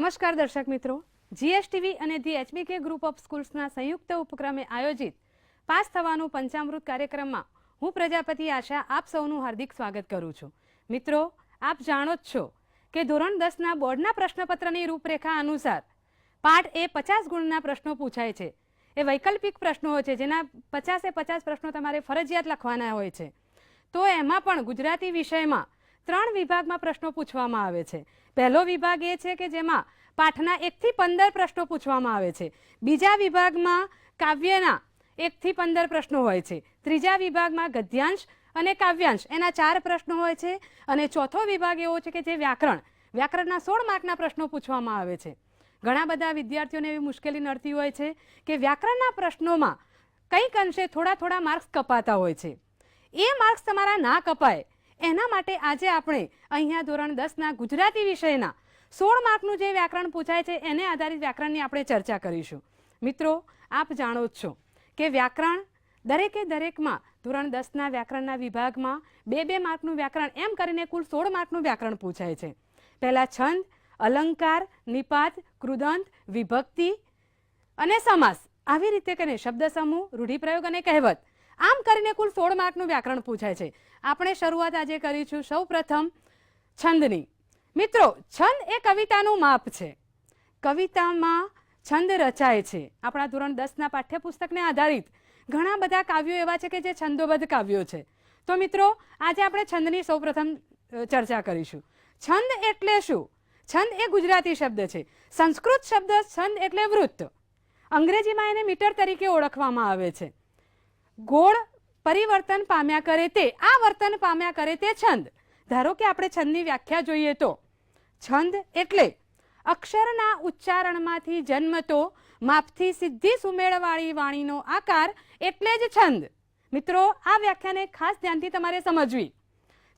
નમસ્કાર દર્શક મિત્રો. જીએસટીવી અને ધી એચબીકે ગ્રુપ ઓફ સ્કૂલ્સના સંયુક્ત ઉપક્રમે આયોજિત પાસ થવાનું પંચામૃત કાર્યક્રમમાં હું પ્રજાપતિ આશા આપ સૌનું હાર્દિક સ્વાગત કરું છું. મિત્રો, આપ જાણો જ છો કે ધોરણ દસના બોર્ડના પ્રશ્નપત્રની રૂપરેખા અનુસાર પાઠ એ પચાસ ગુણના પ્રશ્નો પૂછાય છે. એ વૈકલ્પિક પ્રશ્નો હોય છે, જેના પચાસે પચાસ પ્રશ્નો તમારે ફરજિયાત લખવાના હોય છે. તો એમાં પણ ગુજરાતી વિષયમાં ત્રણ વિભાગમાં પ્રશ્નો પૂછવામાં આવે છે. પહેલો વિભાગ એ છે કે જેમાં પાઠના એકથી પંદર પ્રશ્નો પૂછવામાં આવે છે. બીજા વિભાગમાં કાવ્યના એકથી પંદર પ્રશ્નો હોય છે. ત્રીજા વિભાગમાં ગદ્યાંશ અને કાવ્યાંશ એના ચાર પ્રશ્નો હોય છે. અને ચોથો વિભાગ એવો છે કે જે વ્યાકરણ, વ્યાકરણના સોળ માર્કના પ્રશ્નો પૂછવામાં આવે છે. ઘણા બધા વિદ્યાર્થીઓને એવી મુશ્કેલી નડતી હોય છે કે વ્યાકરણના પ્રશ્નોમાં કંઈક અંશે થોડા થોડા માર્ક્સ કપાતા હોય છે. એ માર્ક્સ તમારા ના કપાય એના માટે આજે આપણે અહીંયા ધોરણ દસના ગુજરાતી વિષયના સોળ માર્કનું જે વ્યાકરણ પૂછાય છે, એને આધારિત વ્યાકરણની આપણે ચર્ચા કરીશું. મિત્રો, આપ જાણો જ છો કે વ્યાકરણ દરેકે દરેકમાં, ધોરણ દસના વ્યાકરણના વિભાગમાં બે બે માર્કનું વ્યાકરણ, એમ કરીને કુલ સોળ માર્કનું વ્યાકરણ પૂછાય છે. પહેલાં છંદ, અલંકાર, નિપાત કૃદંત વિભક્તિ અને સમાસ. આવી રીતે કરીને શબ્દ સમૂહ રૂઢિપ્રયોગ અને કહેવત. આમ કરીને કુલ સોળ માર્કનું વ્યાકરણ પૂછાય છે. આપણે શરૂઆત આજે કરીશું સૌ પ્રથમ છંદની. મિત્રો, છંદ એ કવિતાનું માપ છે. કવિતામાં છંદ રચાય છે. આપણા ધોરણ દસના પાઠ્યપુસ્તકને આધારિત ઘણા બધા કાવ્યો એવા છે કે જે છંદોબદ્ધ કાવ્યો છે. તો મિત્રો, આજે આપણે છંદની સૌપ્રથમ ચર્ચા કરીશું. છંદ એટલે શું? છંદ એ ગુજરાતી શબ્દ છે. સંસ્કૃત શબ્દ છંદ એટલે વૃત્ત. અંગ્રેજીમાં એને મીટર તરીકે ઓળખવામાં આવે છે. ગોળ પરિવર્તન પામ્યા કરે તે, આ વર્તન પામ્યા કરે તે છંદ. ધારો કે આપણે છંદની વ્યાખ્યા જોઈએ તો. છંદ એટલે અક્ષરના ઉચ્ચારણમાંથી જન્મતો માપથી સિદ્ધિ સુમેળવાળી વાણીનો આકાર એટલે જ છંદ. મિત્રો, આ વ્યાખ્યાને ખાસ ધ્યાનથી તમારે સમજવી.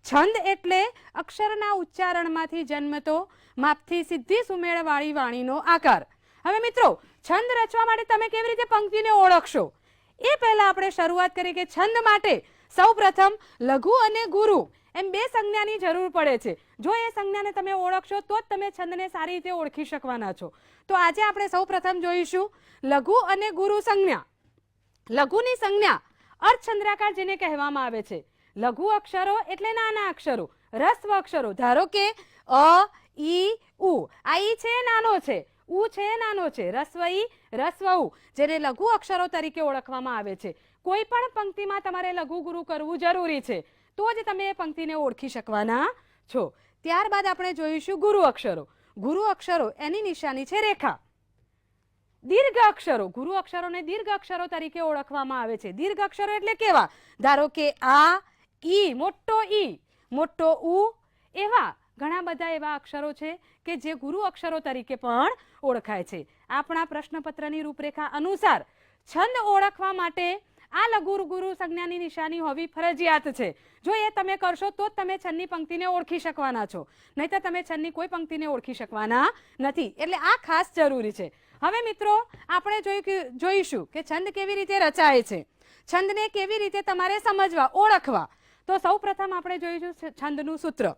છંદ એટલે અક્ષરના ઉચ્ચારણમાંથી જન્મતો માપથી સિદ્ધિ સુમેળવાળી વાણીનો આકાર. હવે મિત્રો, છંદ રચવા માટે તમે કેવી રીતે પંક્તિને ઓળખશો? એ પહેલા આપણે શરૂઆત કરી કે છંદ માટે સૌપ્રથમ લઘુ અને ગુરુ. એમ બે સંજ્ઞાની જરૂર પડે છે. જો એ સંજ્ઞાને તમે ઓળખશો, તો જ તમે છંદને સારી રીતે ઓળખી શકવાના છો. તો આજે આપણે સૌપ્રથમ જોઈશું લઘુ અને ગુરુ સંજ્ઞા. લઘુની સંજ્ઞા અર્થચંદ્રાકાર જેને કહેવામાં આવે છે. લઘુ અક્ષરો એટલે નાના અક્ષરો, રસ્વ અક્ષરો. ધારો કે અ, ઈ, ઉ. આ ઈ છે નાનો છે. ઉ છે નાનો છે રસ્વ ઈ રસ્વ ઉ જેને લઘુ અક્ષરો તરીકે ઓળખવામાં આવે છે. કોઈ પણ પંક્તિમાં તમારે લઘુ ગુરુ કરવું જરૂરી છે. તો જ તમે એ પંક્તિને ઓળખી શકવાના છો. ત્યારબાદ આપણે જોઈશું ગુરુ અક્ષરો. ગુરુ અક્ષરો એની નિશાની છે રેખા. દીર્ઘ અક્ષરો. ગુરુ અક્ષરોને દીર્ઘ અક્ષરો તરીકે ઓળખવામાં આવે છે. દીર્ઘ અક્ષરો એટલે કેવા? ધારો કે આ, ઈ, મોટો ઈ, મોટો ઉ, એવા. ઘણા બધા એવા અક્ષરો છે કે જે ગુરુ અક્ષરો તરીકે પણ ઓળખાય છે. આપણા પ્રશ્નપત્રની રૂપરેખા અનુસાર છંદ ઓળખવા માટે આ લઘુ ગુરુ સંજ્ઞાની નિશાની હોવી ફરજિયાત છે. જો એ તમે કરશો તો જ તમે છંદની પંક્તિને ઓળખી શકવાના છો. નહીંતર તમે છંદની કોઈ પંક્તિને ઓળખી શકવાના નથી. એટલે આ ખાસ જરૂરી છે. હવે મિત્રો, આપણે કે- જોઈશું કે છંદ કેવી રીતે રચાય છે. છંદને કેવી રીતે તમારે સમજવા, ઓળખવા. તો સૌ પ્રથમ આપણે જોઈશું છંદનું સૂત્ર.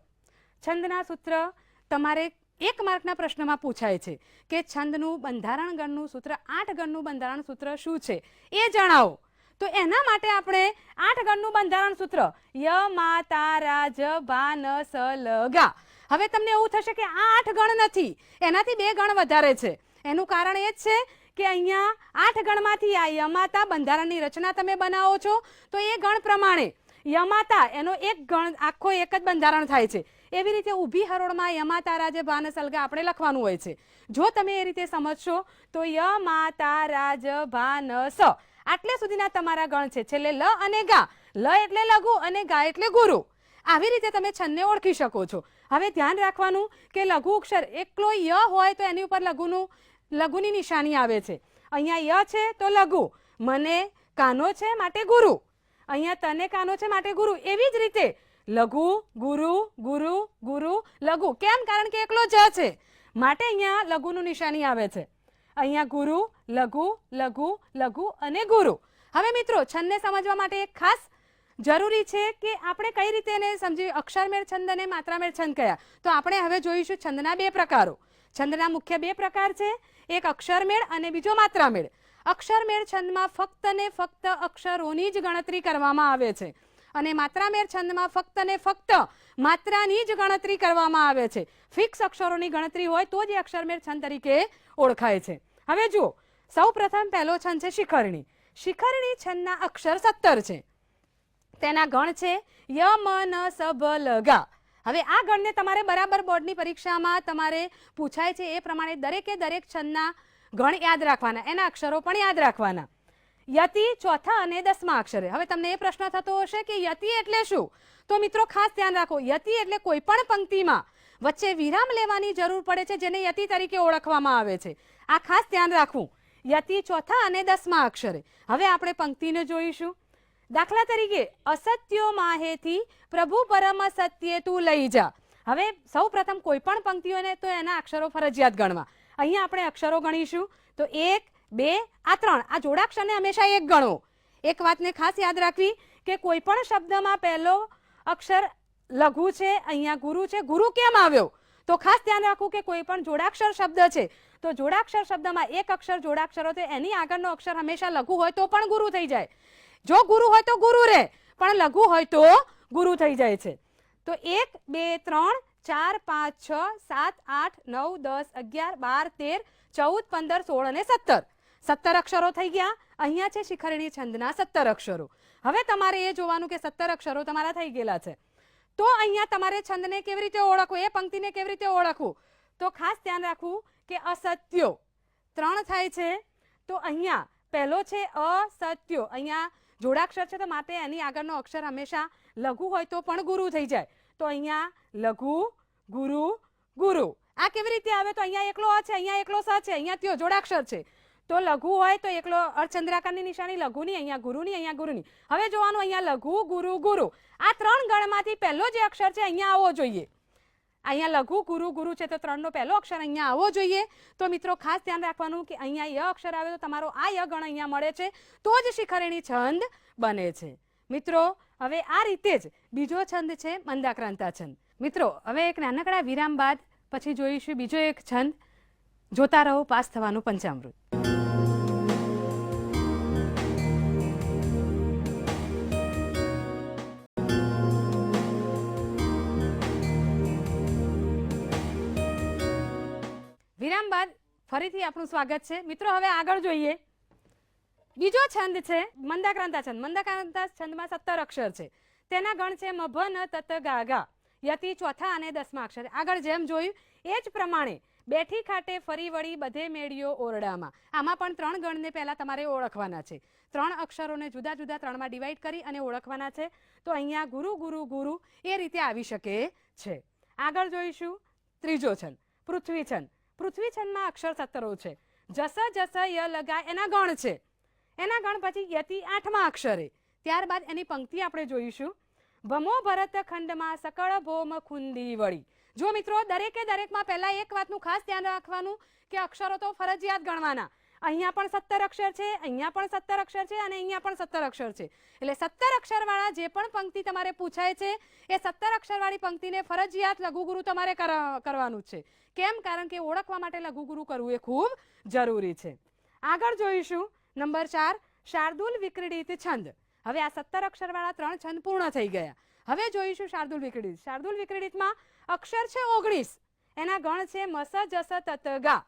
છંદના સૂત્ર તમારે એક માર્કના પ્રશ્નમાં પૂછાય છે કે છંદનું બંધારણ ગણનું સૂત્ર, આઠ ગણનું બંધારણ સૂત્ર શું છે? એ જણાવો. તો એના માટે આપણે આઠ ગણનું બંધારણ સૂત્ર, ય, મા, તા, રા, જ, ભા, ન, સ, લ, ગા. હવે તમને એવું થશે કે આ આઠ ગણ નથી. એનાથી બે ગણ વધારે છે. એનું કારણ એ જ છે કે અહીંયા આઠ ગણમાંથી આ યમાતા બંધારણની રચના તમે બનાવો છો. તો એ ગણ પ્રમાણે યમાતા એનો એક ગણ આખો એક જ બંધારણ થાય છે. એવી રીતે ઊભી હરોળમાં યમા તારા જે ભાન સલગા આપણે લખવાનું હોય છે. જો તમે એ રીતે સમજશો, તો ય તારા જ ભાન સ આટલે સુધીના તમારા ગણ છે. છેલ્લે લ અને ગા. લ એટલે લઘુ અને ગા એટલે ગુરુ. આવી રીતે તમે છંદને ઓળખી શકો છો. હવે ધ્યાન રાખવાનું કે લઘુ અક્ષર એકલો ય હોય તો એની ઉપર લઘુનું, લઘુની નિશાની આવે છે. અહીંયા ય છે તો લઘુ. મને કાનો છે માટે ગુરુ. અહીંયા તને કાનો છે માટે ગુરુ. એવી જ રીતે લઘુ, ગુરુ ગુરુ ગુરુ, લઘુ. કેમ? કારણ કે એકલો જ છે. માટે અહીંયા લઘુનું નિશાની આવે છે. અહીંયા ગુરુ, લઘુ લઘુ લઘુ અને ગુરુ. હવે મિત્રો, છંદને સમજવા માટે એક ખાસ જરૂરી છે કે આપણે કઈ રીતે એને સમજી, અક્ષરમેળ છંદ અને માત્રામેળ છંદ કયા? તો આપણે હવે જોઈશું છંદના બે પ્રકારો. છંદના મુખ્ય બે પ્રકાર છે. એક અક્ષરમેળ અને બીજો માત્રામેળ. અક્ષરમેળ છંદમાં ફક્ત ને ફક્ત અક્ષરોની જ ગણતરી કરવામાં આવે છે. અને માત્રામેર છંદમાં ફક્ત ને ફક્ત માત્રાની જ ગણતરી કરવામાં આવે છે. ફિક્સ અક્ષરોની ગણતરી હોય તો જ એ અક્ષરમેળ છંદ તરીકે ઓળખાય છે. હવે જુઓ સૌ પ્રથમ પહેલો છંદ છે શિખરણી. શિખરણી છંદના અક્ષર સત્તર છે. તેના ગણ છે ય, મ હવે આ ગણને તમારે બરાબર બોર્ડની પરીક્ષામાં તમારે પૂછાય છે એ પ્રમાણે દરેકે દરેક છંદના ગણ યાદ રાખવાના, એના અક્ષરો પણ યાદ રાખવાના. યતિ ચોથા અને દસમા અક્ષરે. હવે તમને એ પ્રશ્ન થતો હશે કે યતિ એટલે શું? તો મિત્રો ખાસ ધ્યાન રાખો, યતિ એટલે કોઈ પણ પંક્તિમાં વચ્ચે વિરામ લેવાની જરૂર પડે છે, જેને યતિ તરીકે ઓળખવામાં આવે છે. આ ખાસ ધ્યાન રાખવું. યતિ ચોથા અને દસમા અક્ષરે. હવે આપણે પંક્તિને જોઈશું. દાખલા તરીકે, અસત્યો માહેથી પ્રભુ પરમ સત્યે તું લઈ જા. હવે સૌ પ્રથમ કોઈ પણ પંક્તિઓને તો એના અક્ષરો ફરજિયાત ગણવા. અહીંયા આપણે અક્ષરો ગણીશું. તો એક બે, આ ત્રણ. આ જોડાક્ષરને હંમેશા એક ગણો. એક વાતને ખાસ યાદ રાખવી કે કોઈ પણ શબ્દમાં પહેલો અક્ષર લઘુ છે, અહીંયા ગુરુ છે. ગુરુ કેમ આવ્યો? તો ખાસ ધ્યાન રાખવું કે કોઈ પણ જોડાક્ષર શબ્દ છે. તો જોડાક્ષર શબ્દમાં એક અક્ષર જોડાક્ષરો તો એની આગળનો અક્ષર હંમેશા લઘુ હોય તો પણ ગુરુ થઈ જાય. જો ગુરુ હોય તો ગુરુ રહે, પણ લઘુ હોય તો ગુરુ થઈ જાય છે. તો એક, બે, ત્રણ, ચાર, પાંચ, છ, સાત, આઠ, નવ, દસ, અગિયાર, બાર, તેર, ચૌદ, પંદર, સોળ અને સત્તર. સત્તર અક્ષરો થઈ ગયા. અહીંયા છે શિખરણી છંદના સત્તર અક્ષરો હવે તમારે એ જોવાનું કે સત્તર અક્ષરો તમારા થઈ ગયેલા છે. તો અહીંયા તમારે છંદને કેવી રીતે ઓળખવું? એ પંક્તિને કેવી રીતે ઓળખવું? તો ખાસ ધ્યાન રાખવું કે અસત્યો. ત્રણ થાય છે. તો અહીંયા પહેલો છે અસત્યો. અહીંયા જોડાક્ષર છે તો માટે એની આગળનો અક્ષર હંમેશા લઘુ હોય તો પણ ગુરુ થઈ જાય. તો અહીંયા લઘુ, ગુરુ ગુરુ. આ કેવી રીતે આવે? તો અહીંયા એકલો અ છે, અહીંયા એકલો સ છે, અહીંયા ત્યો જોડાક્ષર છે. તો લઘુ હોય તો એકલો અર્ચંદ્રાકારની નિશાની, લઘુની, અહીંયા ગુરુની અહીંયા ગુરુની. હવે જોવાનું અહીંયા લઘુ, ગુરુ ગુરુ. આ ત્રણ ગણમાંથી પહેલો જે અક્ષર છે, અહીંયા આવવો જોઈએ. અહીંયા લઘુ, ગુરુ ગુરુ છે તો ત્રણનો પહેલો અક્ષર અહીંયા આવવો જોઈએ. તો મિત્રો, ખાસ ધ્યાન રાખવાનું કે અહીંયા ય અક્ષર આવે તો તમારો આ ય ગણ અહીંયા મળે છે. તો જ શિખરણી છંદ બને છે. મિત્રો, હવે આ રીતે જ બીજો છંદ છે, મંદાક્રાંતા છંદ. મિત્રો, હવે એક નાનકડા વિરામ બાદ પછી જોઈશું બીજો એક છંદ. જોતા રહો, પાસ થવાનું પંચામૃત. વિરામ બાદ ફરીથી આપણું સ્વાગત છે. મિત્રો, હવે આગળ જોઈએ. બીજો છંદ છે મંદાક્રાંતા છંદ. મંદાક્રાંતા છંદમાં સત્તર અક્ષર છે. તેના ગણ છે મભ ન તત ગાગા. યતિ ચોથા અને દસમા અક્ષર. આગળ જેમ જોયું, એ જ પ્રમાણે બેઠી ખાટે ફરી વળી બધે મેળ્યો ઓરડામાં. આમાં પણ ત્રણ ગણને પહેલાં તમારે ઓળખવાના છે. ત્રણ અક્ષરોને જુદા જુદા ત્રણમાં ડિવાઈડ કરી અને ઓળખવાના છે. તો અહીંયા ગુરુ ગુરુ ગુરુ એ રીતે આવી શકે છે. આગળ જોઈશું. ત્રીજો છંદ. પૃથ્વી છંદ. પૃથ્વી છંદમાં અક્ષર સત્તરો છે. જસ જસ ય લગા એના ગણ છે. એના ગણ પછી યતિ આઠમા અક્ષરે. ત્યારબાદ એની પંક્તિ આપણે જોઈશું. ભમો ભરત ખંડમાં સકળ ભોમ ખુંદી વળી. જો મિત્રો, દરેકે દરેકમાં પહેલાં એક વાતનું ખાસ ધ્યાન રાખવાનું કે અક્ષરો તો ફરજિયાત ગણવાના. અહીંયા પણ સત્તર અક્ષર છે, અહીંયા પણ સત્તર અક્ષર છે અને અહીંયા પણ સત્તર અક્ષર છે. એટલે સત્તર અક્ષરવાળા જે પણ પંક્તિ તમારે પૂછાય છે, એ સત્તર અક્ષરવાળી પંક્તિને ફરજિયાત લઘુગુરુ તમારે કર- કરવાનું છે. કેમ? કારણ કે ઓળખવા માટે લઘુગુરુ કરવું એ ખૂબ જરૂરી છે. આગળ જોઈશું. નંબર ચાર, શાર્દુલ વિક્રીડિત છંદ. હવે આ સત્તર અક્ષરવાળા ત્રણ છંદ પૂર્ણ થઈ ગયા. હવે જોઈશું શાર્દુલ વિક્રીડિત. શાર્દુલ વિક્રીડિતમાં અક્ષર છે ઓગણીસ. એના ગણ છે મસ જસ તત ગા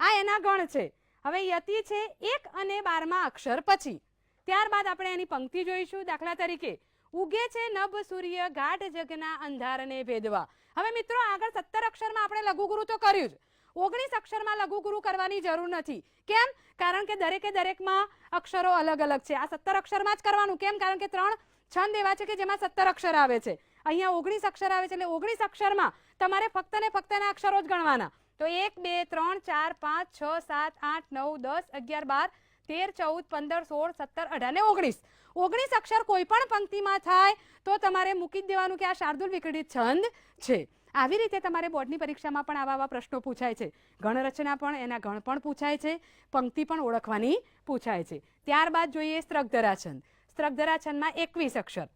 આ એના ગણ છે. હવે યતિ છે એક અને બારમાં અક્ષર પછી. ત્યારબાદ આપણે એની પંક્તિ જોઈશું દાખલા તરીકે. ઉગે છે નભ સૂર્ય ગાઢ જગના અંધારને ભેદવા. હવે મિત્રો આગળ સત્તર અક્ષરમાં આપણે લઘુગુરુ તો કર્યું જ. ઓગણીસ અક્ષરમાં લઘુગુરુ કરવાની જરૂર નથી. કેમ? કારણ કે દરેકે દરેકમાં અક્ષરો અલગ અલગ છે. આ સત્તર અક્ષરમાં જ કરવાનું. કેમ? કારણ કે ત્રણ છંદ એવા છે કે જેમાં સત્તર અક્ષર આવે છે. અહીંયા ઓગણીસ અક્ષર આવે છે એટલે ઓગણીસ અક્ષરમાં તમારે ફક્ત ને ફક્ત એના અક્ષરો જ ગણવાના. તો એક, બે, ત્રણ, ચાર, પાંચ, છ, સાત, આઠ, નવ, દસ, અગિયાર, બાર, તેર, ચૌદ, પંદર, સોળ, સત્તર, અઢાર ને ઓગણીસ. ઓગણીસ અક્ષર કોઈ પણ પંક્તિમાં થાય તો તમારે મૂકી જ દેવાનું કે આ શાર્દુલ વિકડિત છંદ છે. આવી રીતે તમારે બોર્ડની પરીક્ષામાં પણ આવા આવા પ્રશ્નો પૂછાય છે. ગણરચના પણ એના ગણ પણ પૂછાય છે. પંક્તિ પણ ઓળખવાની પૂછાય છે. ત્યારબાદ જોઈએ સ્ત્રગધરા છંદ સ્ત્રગધરા છંદમાં એકવીસ અક્ષર.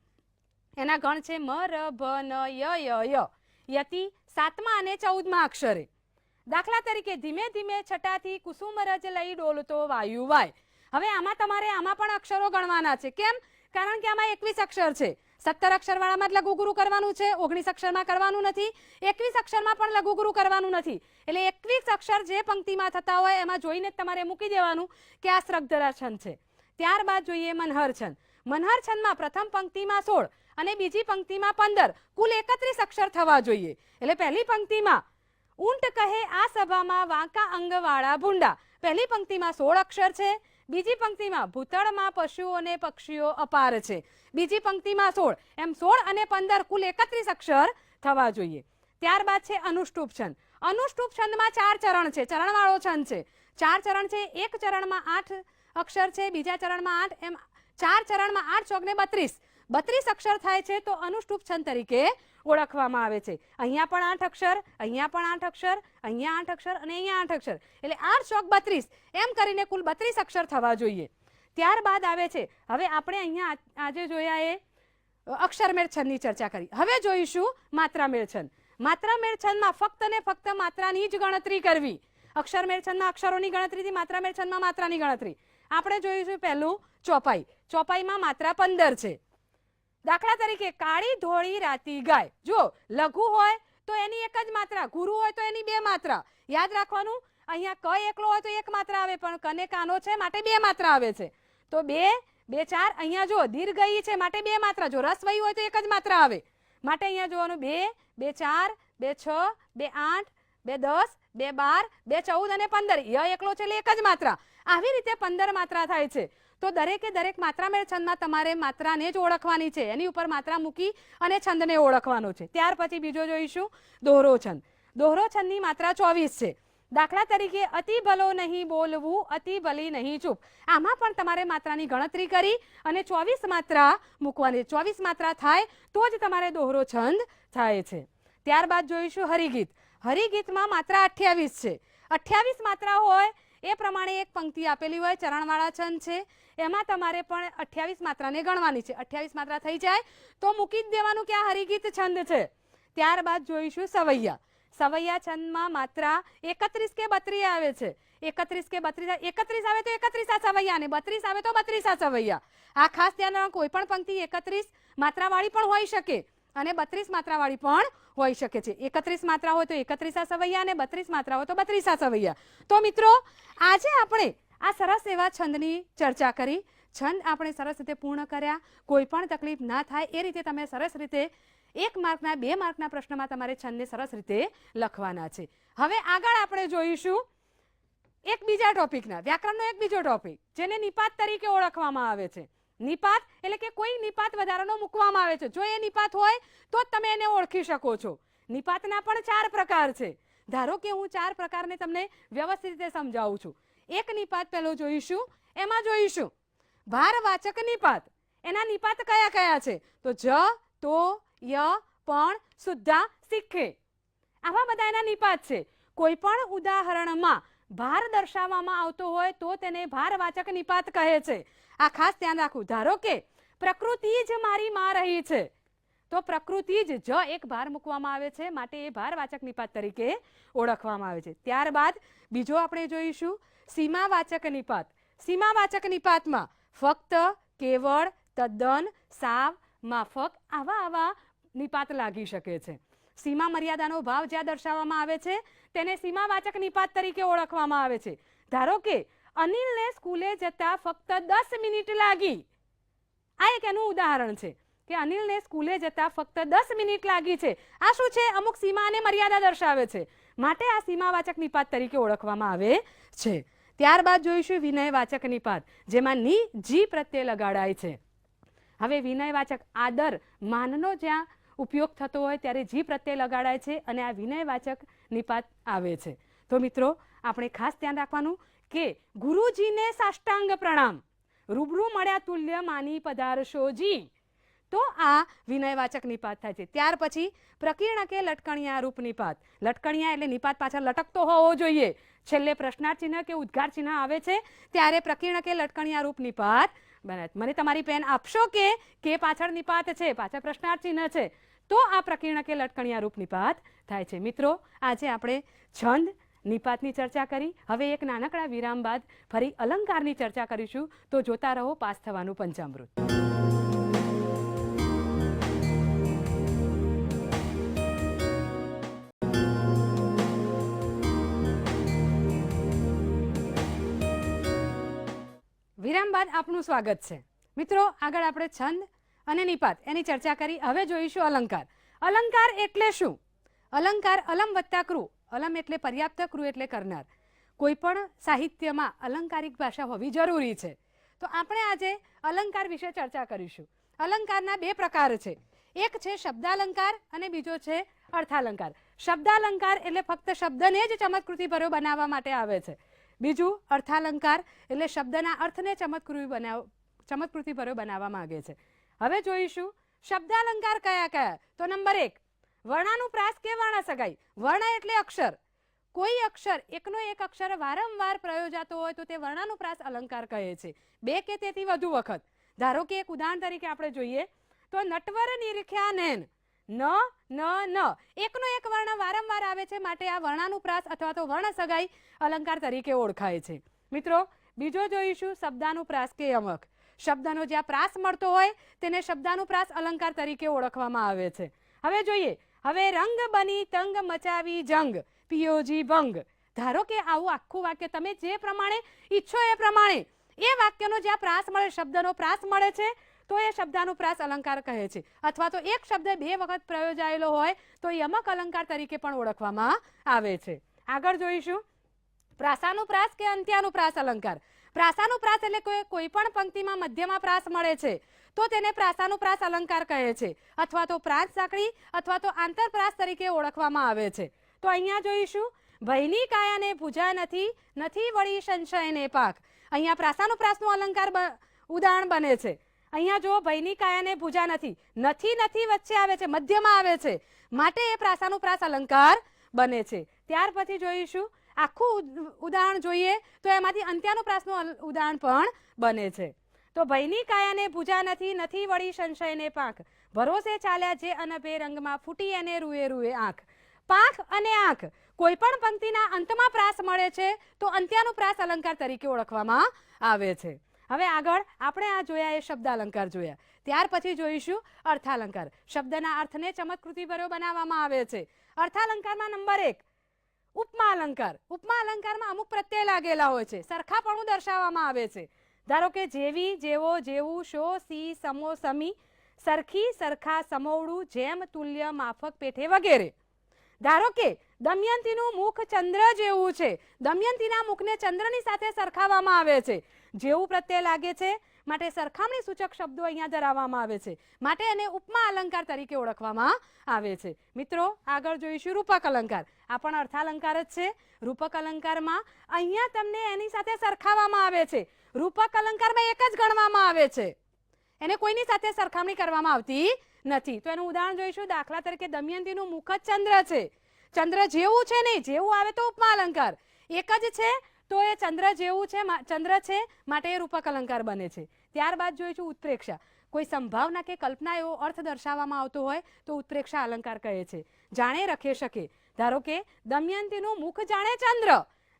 એના ગણ છે મ, ર, ભ, ન ય ય. યતિ સાતમા અને ચૌદમા અક્ષરે. દાખલા તરીકે ધીમે ધીમે છટાથી કુસુમરજ લઈ ડોલતો વાયુ વાય હવે આમાં તમારે આમાં પણ અક્ષરો ગણવાના છે. કેમ? કારણ કે આમાં એકવીસ અક્ષર છે. સત્તર અક્ષરવાળામાં જ લઘુગુરુ કરવાનું છે. ઓગણીસ અક્ષરમાં કરવાનું નથી. એકવીસ અક્ષરમાં પણ લઘુગુરુ કરવાનું નથી. એટલે એકવીસ અક્ષર જે પંક્તિમાં થતા હોય એમાં જોઈને જ તમારે મૂકી દેવાનું કે આ શ્રગધરા છંદ છે. ત્યારબાદ જોઈએ મનહર છંદ મનહર છંદમાં પ્રથમ પંક્તિમાં સોળ અને બીજી પંક્તિમાં પંદર. કુલ એકત્રીસ અક્ષર થવા જોઈએ. એટલે પહેલી પંક્તિમાં ઊંટ કહે આ સભામાં વાંકા અંગવાળા ભૂંડા. પહેલી પંક્તિમાં સોળ અક્ષર છે, બીજી પંક્તિમાં ભૂતળમાં પશુઓ અને પક્ષીઓ અપાર છે. બીજી પંક્તિમાં સોળ, એમ સોળ અને પંદર કુલ એકત્રીસ અક્ષર થવા જોઈએ. ત્યારબાદ છે અનુષ્ટુપ છંદ. અનુષ્ટુપ છંદમાં ચાર ચરણ છે, ચરણવાળો છંદ છે. ચાર ચરણ છે, એક ચરણમાં આઠ અક્ષર છે, બીજા ચરણમાં આઠ, એમ ચાર ચરણમાં આઠ ચોકને બત્રીસ. બત્રીસ અક્ષર થાય છે તો અનુષ્ટુપ છંદ તરીકે ઓળખવામાં આવે છે. અહીંયા પણ આઠ અક્ષર, અહીંયા પણ આઠ અક્ષર, અહીંયા આઠ અક્ષર અને અહીંયા આઠ અક્ષર. એટલે આઠ ચોક બત્રીસ. એમ કરીને કુલ બત્રીસ અક્ષર થવા જોઈએ. ત્યારબાદ આવે છે. હવે આપણે અહીંયા આજે જોયા એ અક્ષરમેળ છંદની ચર્ચા કરી. હવે જોઈશું માત્રામેળ છંદ માત્રામેળ છંદમાં ફક્ત ને ફક્ત માત્રાની જ ગણતરી કરવી. અક્ષરમેળ છંદમાં અક્ષરોની ગણતરીથી માત્રામેળ છંદમાં માત્રાની ગણતરી. આપણે જોઈશું પહેલું ચોપાઈ. ચોપાઈમાં માત્રા પંદર છે. દાખલા તરીકે, કાળી ધોળી રાતી ગાય. જો લઘુ હોય તો એની એક જ માત્રા, ગુરુ હોય તો એની બે માત્રા. યાદ રાખવાનું, અહીંયા ક એકલો હોય તો એક માત્રા આવે, પણ કને કાનો છે માટે બે માત્રા આવે છે. તો બે બે, ચાર, અહીંયા જો દીર્ઘ ઈ છે માટે બે માત્રા. જો રસવઈ હોય તો એક જ માત્રા આવે. માટે અહીંયા જોવાનું, બે બે, ચાર, બે, છ, બે, આઠ, બે, દસ, બે, બાર, બે, ચૌદ અને પંદર. ય એકલો છે એટલે એક જ માત્રા. આવી રીતે પંદર માત્રા થાય છે. તો દરેકે દરેક માત્રામેળ છંદમાં તમારે માત્રાને જ ઓળખવાની છે. એની ઉપર માત્રા મૂકી અને છંદને ઓળખવાનો છે. ત્યાર પછી બીજો જોઈશું. દોહરો છંદ. દોહરો છંદની માત્રા ચોવીસ છે. દાખલા તરીકે, અતિ ભલો નહીં બોલવું, અતિ ભલી નહીં ચૂપ. આમાં પણ તમારે માત્રાની ગણતરી કરી અને ચોવીસ માત્રા મૂકવાની. ચોવીસ માત્રા થાય તો જ તમારે દોહરો છંદ થાય છે. ત્યારબાદ જોઈશું હરિગીત. હરિગીતમાં માત્રા અઠ્યાવીસ છે. અઠ્યાવીસ માત્રા હોય એ પ્રમાણે એક પંક્તિ આપેલી હોય, ચરણવાળા છંદ છે. એમાં તમારે પણ અઠ્યાવીસ માત્રાને ગણવાની છે. અઠ્યાવીસ માત્રા થઈ જાય તો મૂકી જ દેવાનું કે આ હરિગીત છંદ છે. ત્યારબાદ જોઈશું સવૈયા. સવૈયા છંદમાં માત્રા એકત્રીસ કે બત્રીસ આવે છે. એકત્રીસ કે બત્રીસ એકત્રીસ આવે તો એકત્રીસ આ સવૈયા અને બત્રીસ આવે તો બત્રીસ આ સવૈયા. આ ખાસ ધ્યાન કોઈ પણ પંક્તિ એકત્રીસ માત્રાવાળી પણ હોઈ શકે. અને બત્રીસ માત્રાવાળી પણ હોઈ શકે છે. એકત્રીસ માત્રા હોય તો એકત્રીસ સવૈયા અને બત્રીસ માત્રા હોય તો બત્રીસ સવૈયા. તો મિત્રો, આજે આપણે આ સરસ એવા છંદની ચર્ચા કરી. છંદ આપણે સરસ રીતે પૂર્ણ કર્યા. કોઈ પણ તકલીફ ના થાય એ રીતે તમે સરસ રીતે એક માર્કના, બે માર્કના પ્રશ્નમાં તમારે છંદને સરસ રીતે લખવાના છે. હવે આગળ આપણે જોઈશું એક બીજા ટોપિકના, વ્યાકરણનો એક બીજો ટોપિક, જેને નિપાત તરીકે ઓળખવામાં આવે છે. નિપાત, એટલે કે કોઈ નિપાત વધારાનો મૂકવામાં આવે છે. જો એ નિપાત હોય, તો જ તમે એને ઓળખી શકો છો. નિપાતના પણ ચાર પ્રકાર છે. ધારો કે હું ચાર પ્રકારને તમને વ્યવસ્થિત રીતે સમજાવું છું. એક નિપાત પહેલો જોઈશું, એમાં જોઈશું. ભારવાચક નિપાત. એના નિપાત કયા કયા છે? તો જ, તો, ય, પણ સુદ્ધા શીખે. આવા બધા એના નિપાત છે. કોઈ પણ ઉદાહરણમાં ભાર દર્શાવવામાં આવતો હોય, તો તેને ભારવાચક નિપાત કહે છે. આ ખાસ ધ્યાન રાખવું. ધારો કે પ્રકૃતિ જ મારી માં રહી છે, તો પ્રકૃતિ જ જ એક ભાર મૂકવામાં આવે છે, માટે એ ભારવાચક નિપાત તરીકે ઓળખવામાં આવે છે. ત્યારબાદ બીજો આપણે જોઈશું સીમાવાચક નિપાત. સીમાવાચક નિપાતમાં ફક્ત કેવળ, તદ્દન, સાવ, માફક આવા આવા નિપાત લાગી શકે છે. સીમા મર્યાદાનો ભાવ જ્યાં દર્શાવવામાં આવે છે, તેને સીમાવાચક નિપાત તરીકે ઓળખવામાં આવે છે. ધારો કે અનિલને સ્કૂલે જતા ફક્ત દસ મિનિટ લાગી. આ એક એનું ઉદાહરણ છે કે અનિલને સ્કૂલે જતા ફક્ત દસ મિનિટ લાગી છે. આ શું છે? અમુક સીમા અને મર્યાદા દર્શાવે છે. માટે આ સીમાવાચક નિપાત તરીકે ઓળખવામાં આવે છે. ત્યારબાદ જોઈશું વિનયવાચક નિપાત જેમાં ની, જી પ્રત્યે લગાડાય છે. હવે વિનયવાચક આદર માનનો જ્યાં ઉપયોગ થતો હોય ત્યારે જી પ્રત્યે લગાડાય છે અને આ વિનયવાચક નિપાત આવે છે. તો મિત્રો, આપણે ખાસ ધ્યાન રાખવાનું કે ગુરુજીને સાષ્ટાંગ પ્રણામ. રૂબરૂ મળ્યા તુલ્ય માની પધારશોજી તો આ વિનયવાચક નિપાત થાય છે. ત્યાર પછી પ્રકીર્ણ કે લટકણિયા રૂપ નિપાત. લટકણિયા એટલે નિપાત પાછળ લટકતો હોવો જોઈએ. છેલ્લે પ્રશ્નાર્થ ચિહ્ન કે ઉદ્ગાર ચિહ્ન આવે છે. ત્યારે પ્રકીર્ણ કે લટકણિયા રૂપ નિપાત બને. મને તમારી પેન આપશો કે કે પાછળ નિપાત છે? પાછળ પ્રશ્નાર્થ ચિહ્ન છે. તો આ પ્રકીર્ણ કે લટકણિયા રૂપ નિપાત થાય છે. મિત્રો, આજે આપણે છંદ નિપાતની ચર્ચા કરી. હવે એક નાનકડા વિરામ બાદ ફરી અલંકારની ચર્ચા કરીશું. તો જોતા રહો પાસ થવાનું પંચામૃત. વિરામ બાદ આપનું સ્વાગત છે. મિત્રો, આગળ આપણે છંદ અને નિપાત એની ચર્ચા કરી. હવે જોઈશું અલંકાર. અલંકાર એટલે શું? અલંકાર અલમ વત્તા કૃ અલમ એટલે પર્યાપ્ત ક્રુ એટલે કરનાર. કોઈપણ સાહિત્યમાં અલંકારિક ભાષા હોવી જરૂરી છે. તો આપણે આજે અલંકાર વિશે ચર્ચા કરીશું. અલંકારના બે પ્રકાર છે. એક છે શબ્દાલંકાર અને બીજો છે અર્થાલંકાર. શબ્દાલંકાર એટલે ફક્ત શબ્દને જ ચમત્કૃતિ ભર્યો બનાવવા માટે આવે છે. બીજું, અર્થાલંકાર એટલે શબ્દના અર્થને ચમત્કૃતિ બનાવ ચમત્કૃતિ ભર્યો બનાવવા માંગે છે. હવે જોઈશું, શબ્દાલંકાર કયા કયા? તો નંબર એક વર્ણાનુપ્રાસ કે વર્ણ સગાઈ? વર્ણ એટલે અક્ષર. કોઈ અક્ષર, એકનો એક અક્ષર વારંવાર પ્રયોજાતો હોય તો તે વર્ણાનુપ્રાસ અલંકાર કહે છે. બે કે તેથી વધુ વખત. ધારો કે એક ઉદાહરણ તરીકે આપણે જોઈએ, તો નટવર નિરીખ્યા નેન ન ન ન. એકનો એક વર્ણ વારંવાર આવે છે માટે આ વર્ણાનુપ્રાસ અથવા તો વર્ણ સગાઈ અલંકાર તરીકે ઓળખાય છે. મિત્રો, બીજો જોઈશું શબ્દાનુપ્રાસ કે યમક શબ્દનો જ્યાં પ્રાસ મળતો હોય, તેને શબ્દાનુપ્રાસ અલંકાર તરીકે ઓળખવામાં આવે છે. હવે જોઈએ હવે રંગ બની તંગ મચાવી જંગ પીઓજી ભંગ. ધારો કે આવું આખું વાક્ય તમે જે પ્રમાણે ઈચ્છો એ પ્રમાણે, એ વાક્યનો જ્યાં પ્રાસ મળે, શબ્દનો પ્રાસ મળે છે, તો એ શબ્દાનુપ્રાસ અલંકાર કહે છે. અથવા તો એક શબ્દ બે વખત પ્રયોજાયેલો હોય, તો યમક અલંકાર તરીકે પણ ઓળખવામાં આવે છે. આગળ જોઈશું. પ્રાસાનુપ્રાસ કે અંત્યાનુપ્રાસ અલંકાર? પ્રાસાનુપ્રાસ એટલે કોઈ કોઈ પણ પંક્તિમાં મધ્યમાં પ્રાસ મળે છે. તો તેને પ્રાસાનુપ્રાસ અલંકાર કહે છે. અથવા તો પ્રાસ સાંકળી અથવા તો આંતરપ્રાસ તરીકે ઓળખવામાં આવે છે. તો અહીંયા જોઈશું. ભયની કાયાને પૂજા નથી નથી વળી સંશયને પાક. અહીંયા પ્રાસાનુપ્રાસનું અલંકાર ઉદાહરણ બને છે. અહીંયા જો ભયની કાયાને પૂજા નથી નથી નથી વચ્ચે આવે છે, મધ્યમાં આવે છે, માટે એ પ્રાસાનુપ્રાસ અલંકાર બને છે. ત્યાર પછી જોઈશું. આખું ઉદાહરણ જોઈએ તો એમાંથી અંત્યાનુપ્રાસનું ઉદાહરણ પણ બને છે. તો ભયની કાયાને પૂજા નથી નથી વળી સંશયને પાંખ. ભરોસે ચાલ્યા જે અનભે રંગમાં ફૂટી અને રૂએ રૂએ આંખ. પાંખ અને આંખ. કોઈ પણ પંક્તિના અંતમાં પ્રાસ મળે છે, તો અંત્યાનુપ્રાસ અલંકાર તરીકે ઓળખવામાં આવે છે. હવે આગળ આપણે આ જોયા એ શબ્દ અલંકાર જોયા. ત્યાર પછી જોઈશું અર્થાલંકાર. શબ્દના અર્થને ચમત્કૃતિ ભર્યો બનાવવામાં આવે છે. અર્થાલંકારમાં નંબર એક. ઉપમા અલંકાર. ઉપમા અલંકારમાં અમુક પ્રત્યય લાગેલા હોય છે. સરખાપણું દર્શાવવામાં આવે છે. ધારો કે જેવી, જેવો, જેવું, શો, સી, સમો, સમી, સરખી, સરખા, સમોવડું, જેમ, તુલ્ય, માફક, પેઠે વગેરે. ધારો કે દમયંતીનું મુખ ચંદ્ર જેવું છે. દમયંતીના મુખને ચંદ્રની સાથે સરખાવવામાં આવે છે. જેવું પ્રત્યય લાગે છે, માટે સરખામણી સૂચક શબ્દો અહીંયા ધરાવવામાં આવે છે. માટે એને ઉપમા અલંકાર તરીકે ઓળખવામાં આવે છે. મિત્રો, આગળ જોઈશું રૂપક અલંકાર. આ પણ અર્થાલંકાર જ છે. રૂપક અલંકારમાં અહીંયા તમને એની સાથે સરખાવવામાં આવે છે. રૂપક અલંકારમાં એક જ ગણવામાં આવે છે. એને કોઈની સાથે સરખામણી કરવામાં આવતી નથી. તો એનું ઉદાહરણ જોઈશું. દાખલા તરીકે દમયંતીનું મુખ જ ચંદ્ર છે. ચંદ્ર જેવું છે નહીં. જેવું આવે તો ઉપમા અલંકાર. એક જ છે તો એ ચંદ્ર જેવું છે ચંદ્ર છે, માટે એ રૂપક અલંકાર બને છે. ત્યારબાદ જોઈશું ઉત્પ્રેક્ષા. કોઈ સંભાવના કે કલ્પના એવો અર્થ દર્શાવવામાં આવતો હોય તો ઉત્પ્રેક્ષા અલંકાર કહે છે. જાણે રખે શકે. ધારો કે દમયંતીનું મુખ જાણે ચંદ્ર.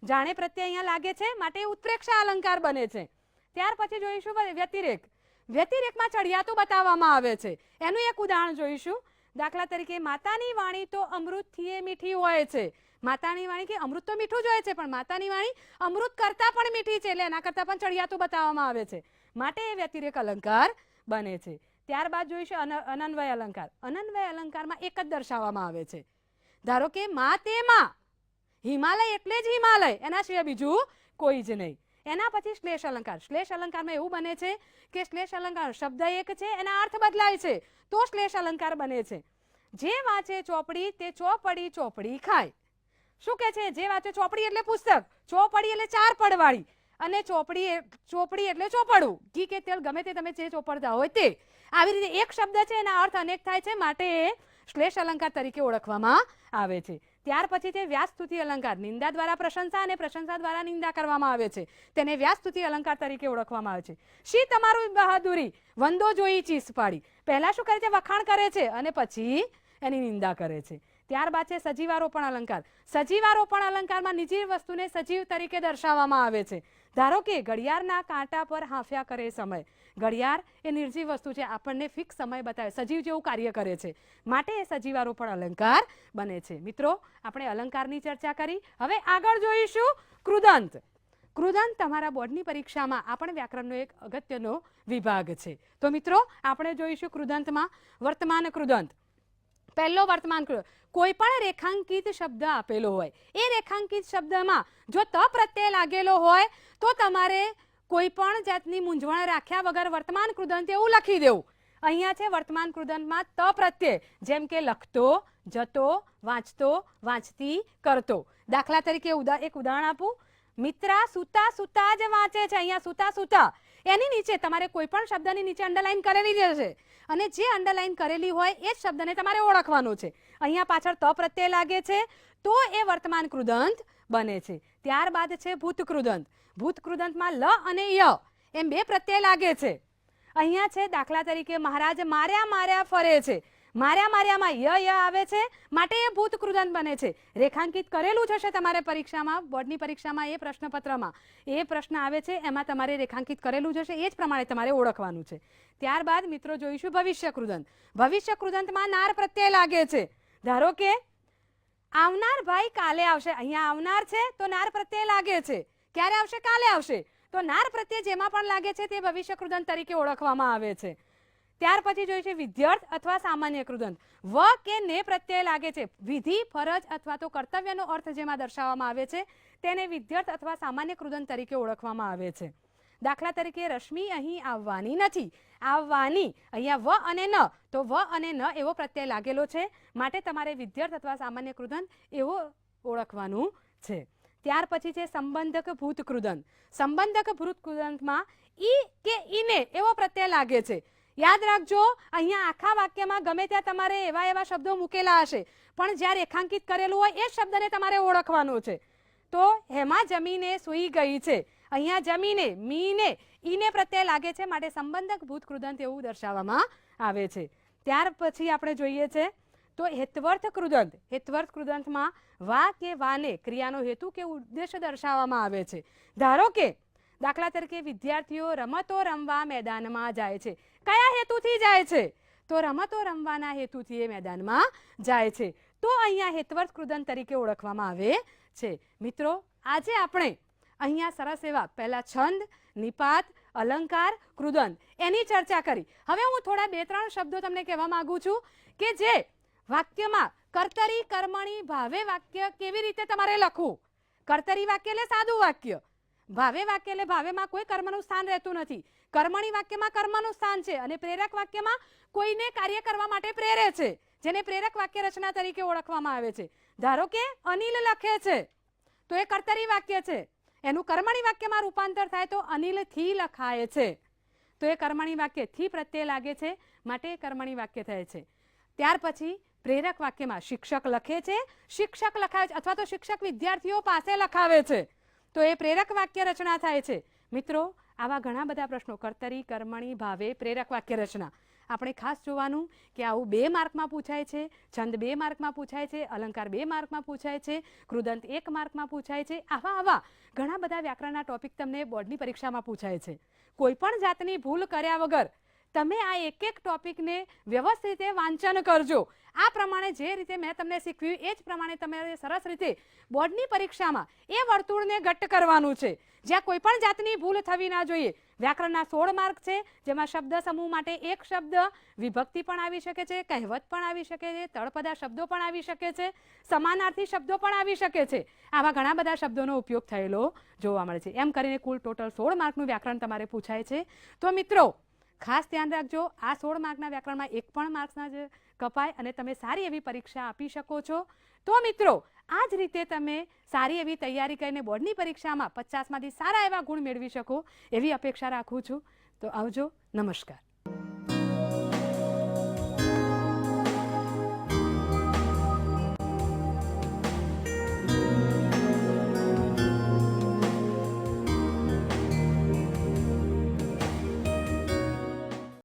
જાણે પ્રત્યે અહીંયા લાગે છે, માટે ઉત્પ્રેક્ષા અલંકાર બને છે. ત્યાર પછી જોઈશું વ્યતિરેક. વ્યતિરેકમાં ચડિયાતું બતાવવામાં આવે છે. એનું એક ઉદાહરણ જોઈશું. દાખલા તરીકે, માતાની વાણી તો અમૃતથી એ મીઠી હોય છે. માતાની વાણી કે અમૃત તો મીઠું જ હોય છે, પણ માતાની વાણી અમૃત કરતાં પણ મીઠી છે, એટલે એના કરતાં પણ ચડિયાતું બતાવવામાં આવે છે. માટે એ વ્યતિરેક અલંકાર બને છે. ત્યારબાદ જોઈશું અન- અનન્વય અલંકાર. અનન્વય અલંકારમાં એક જ દર્શાવવામાં આવે છે. ધારો કે, મા તે માં. હિમાલય એટલે જ હિમાલય. એના સિવાય બીજું કોઈ જ નહીં. એના પછી શ્લેષ અલંકાર. શ્લેષ અલંકારમાં એવું બને છે કે શ્લેષ અલંકાર શબ્દ એક છે, એના અર્થ બદલાય છે. તો શ્લેષ અલંકાર બને છે. જે વાંચે ચોપડી તે ચોપડી ચોપડી ખાય. શું કે છે? જે વાંચે ચોપડી એટલે પુસ્તક. ચોપડી એટલે ચાર પડવાળી. અને ચોપડી ચોપડી એટલે ચોપડું. ઘી કે તેલ ગમે તે તમે જે ચોપડતા હોય તે. આવી રીતે એક શબ્દ છે, એના અર્થ અનેક થાય છે. માટે શ્લેષ અલંકાર તરીકે ઓળખવામાં આવે છે. ત્યાર પછી છે વ્યાસસ્તુતિ અલંકાર, નિંદા દ્વારા પ્રશંસા અને પ્રશંસા દ્વારા નિંદા કરવામાં આવે છે, તેને વ્યાસસ્તુતિ અલંકાર તરીકે ઓળખવામાં આવે છે. શી તમારું બહાદુરી? વંદો જોઈ ચીસ પાડી. પહેલા શું કરે છે? વખાણ કરે છે અને પછી એની નિંદા કરે છે. ત્યારબાદ છે સજીવારોપણ અલંકાર. સજીવારોપણ અલંકારમાં નિજી વસ્તુને સજીવ તરીકે દર્શાવવામાં આવે છે. ધારો કે ઘડિયાળના કાંટા પર હાંફ્યા કરે સમય. ઘડિયાળ એ નિર્જીવ વસ્તુ છે, આપણને ફિક્સ સમય બતાવે, સજીવ જેવું કાર્ય કરે છે. માટે એ સજીવારોપણ અલંકાર બને છે. મિત્રો, આપણે અલંકારની ચર્ચા કરી. હવે આગળ જોઈશું કૃદંત. કૃદંત તમારા બોર્ડની પરીક્ષામાં આ પણ વ્યાકરણનો એક અગત્યનો વિભાગ છે. તો મિત્રો, આપણે જોઈશું કૃદંતમાં. વર્તમાન કૃદંત. પહેલો વર્તમાન કોઈ પણ રેખાંકિત શબ્દ આપેલો હોય, એ રેખાંકિત શબ્દમાં જો ત પ્રત્યય લાગેલો હોય, તો તમારે કોઈ પણ જાતની મૂંઝવણ રાખ્યા વગર વર્તમાન કૃદંત એવું લખી દેવું. અહીંયા છે વર્તમાન કૃદંતમાં ત પ્રત્યય જેમ કે લખતો, જતો, વાંચતો, વાંચતી, કરતો. દાખલા તરીકે એક ઉદાહરણ આપું. મિત્રા સુતા સુતા જ વાંચે છે, અહીંયા સુતા સુતા. એની નીચે તમારે કોઈ પણ શબ્દની નીચે અંડરલાઈન કરેલી જ છે અને જે અંડરલાઈન કરેલી હોય, એ જ શબ્દને તમારે ઓળખવાનો છે. અહીંયા પાછળ ત પ્રત્યય લાગે છે, તો એ વર્તમાન કૃદંત બને છે. ત્યારબાદ છે ભૂત કૃદંત. ભૂત કૃદંતમાં લ અને ય એમ બે પ્રત્યય લાગે છે. અહીંયા છે, દાખલા તરીકે મહારાજ માર્યા માર્યા ફરે છે. માર્યા માર્યામાં ય ય આવે છે. માટે એ ભૂત કૃદંત બને છે. રેખાંકિત કરેલું જ હશે તમારે પરીક્ષામાં, બોર્ડની પરીક્ષામાં, એ પ્રશ્નપત્રમાં. એ પ્રશ્ન આવે છે, એમાં તમારે રેખાંકિત કરેલું જ હશે. એ જ પ્રમાણે તમારે ઓળખવાનું છે. ત્યારબાદ, મિત્રો, જોઈશું ભવિષ્ય કૃદંત ભવિષ્ય કૃદંતમાં નાર પ્રત્યય લાગે છે. ધારો કે, આવનાર ભાઈ કાલે આવશે. અહીંયા આવનાર છે, તો નાર પ્રત્યય લાગે છે. ક્યારે આવશે? કાલે આવશે. તો નાર પ્રત્યય જેમાં પણ લાગે છે તે ભવિષ્ય કૃદંત તરીકે ઓળખવામાં આવે છે. ત્યાર પછી જોઈએ છે વિધ્યર્થ અથવા સામાન્ય કૃદંત. વ કે ને પ્રત્યય લાગે છે. વિધિ, ફરજ અથવા તો કર્તવ્યનો અર્થ જેમાં દર્શાવવામાં આવે છે, તેને વિધ્યર્થ અથવા સામાન્ય કૃદંત તરીકે ઓળખવામાં આવે છે. દાખલા તરીકે રશ્મિ અહીં આવવાની નથી. આવવાની, અહીંયા વ અને ન. તો વ અને ન એવો પ્રત્યય લાગેલો છે. માટે તમારે વિદ્યાર્થ અથવા સામાન્ય કૃદંત એવો ઓળખવાનું છે. ત્યાર પછી છે સંબંધક ભૂત કૃદંત સંબંધક ભૂત કૃદંતમાં ઈ કે ઈને એવો પ્રત્યય લાગે છે. યાદ રાખજો, અહીંયા આખા વાક્યમાં ગમે ત્યાં તમારે એવા એવા શબ્દો મૂકેલા હશે, પણ જ્યાં રેખાંકિત કરેલું હોય એ શબ્દને તમારે ઓળખવાનો છે. તો હેમાં જમીને સૂઈ ગઈ છે. અહીંયા જમીને, મીને, ઈને પ્રત્યય લાગે છે, માટે સંબંધક ભૂત કૃદંત એવું દર્શાવવામાં આવે છે. ત્યાર પછી આપણે જોઈએ છે તો હેતવર્થ કૃદંત હેતવર્થ કૃદંતમાં વા કે વાને ક્રિયાનો હેતુ કે ઉદ્દેશ દર્શાવવામાં આવે છે. ધારો કે દાખલા તરીકે વિદ્યાર્થીઓ રમતો રમવા મેદાનમાં જાય છે. કયા હેતુથી જાય છે? તો રમતો રમવાના હેતુથી એ મેદાનમાં જાય છે. તો અહીંયા હેતવર્થ કૃદંત તરીકે ઓળખવામાં આવે છે. મિત્રો, આજે આપણે અહીંયા સરસ એવા પહેલાં છંદ, નિપાત, અલંકાર કૃદંત એની ચર્ચા કરી. હવે હું થોડા બે ત્રણ શબ્દો તમને કહેવા માગું છું કે જે વાક્યમાં કર્તરી કર્મણી ભાવે વાક્ય કેવી રીતે તમારે લખવું? કર્તરી વાક્ય એટલે સાદું વાક્ય. ભાવે વાક્ય એટલે ભાવેમાં કોઈ કર્મનું સ્થાન રહેતું નથી. કર્મણી વાક્યમાં કર્મનું સ્થાન છે અને પ્રેરક વાક્યમાં કોઈને કાર્ય કરવા માટે પ્રેરે છે, જેને પ્રેરક વાક્ય રચના તરીકે ઓળખવામાં આવે છે. ધારો કે અનિલ લખે છે, તો એ કર્તરી વાક્ય છે. એનું કર્મણી વાક્યમાં રૂપાંતર થાય તો અનિલથી લખાય છે. તો એ કર્મણી વાક્યથી પ્રત્યે લાગે છે, માટે એ કર્મણી વાક્ય થાય છે. ત્યાર પછી પ્રેરક વાક્યમાં શિક્ષક લખે છે, શિક્ષક લખાવે છે અથવા તો શિક્ષક વિદ્યાર્થીઓ પાસે લખાવે છે. તો એ પ્રેરક વાક્ય રચના થાય છે. મિત્રો, આવા ઘણા બધા પ્રશ્નો, કર્તરી, કર્મણી, ભાવે પ્રેરક વાક્ય રચના. આપણે ખાસ જોવાનું કે આવું બે માર્કમાં પૂછાય છે, છંદ બે માર્કમાં પૂછાય છે, અલંકાર બે માર્કમાં પૂછાય છે, કૃદંત એક માર્કમાં પૂછાય છે, આવા આવા ઘણા બધા વ્યાકરણના ટોપિક તમને બોર્ડની પરીક્ષામાં પૂછાય છે. કોઈ પણ જાતની ભૂલ કર્યા વગર તમે આ એક એક ટોપિકને વ્યવસ્થિત રીતે વાંચન કરજો. આ પ્રમાણે જે રીતે મેં તમને શીખવ્યું, એ જ પ્રમાણે તમારે સરસ રીતે બોર્ડની પરીક્ષામાં એ વર્તુળને ઘટ્ટ કરવાનું છે. જ્યાં કોઈ પણ જાતની ભૂલ થવી ના જોઈએ. વ્યાકરણના સોળ માર્ક છે, જેમાં શબ્દ સમૂહ માટે એક શબ્દ, વિભક્તિ પણ આવી શકે છે, કહેવત પણ આવી શકે છે, તળપદા શબ્દો પણ આવી શકે છે, સમાનાર્થી શબ્દો પણ આવી શકે છે. આવા ઘણા બધા શબ્દોનો ઉપયોગ થયેલો જોવા મળે છે. એમ કરીને કુલ ટોટલ સોળ માર્કનું વ્યાકરણ તમારે પૂછાય છે. તો મિત્રો ખાસ ધ્યાન રાખજો. આ સોળ માર્કના વ્યાકરણમાં એક પણ માર્ક્સના જ કપાય અને તમે સારી એવી પરીક્ષા આપી શકો છો. તો મિત્રો, આ જ રીતે તમે સારી એવી તૈયારી કરીને બોર્ડની પરીક્ષામાં પચાસમાંથી સારા એવા ગુણ મેળવી શકો એવી અપેક્ષા રાખું છું. તો આવજો. નમસ્કાર.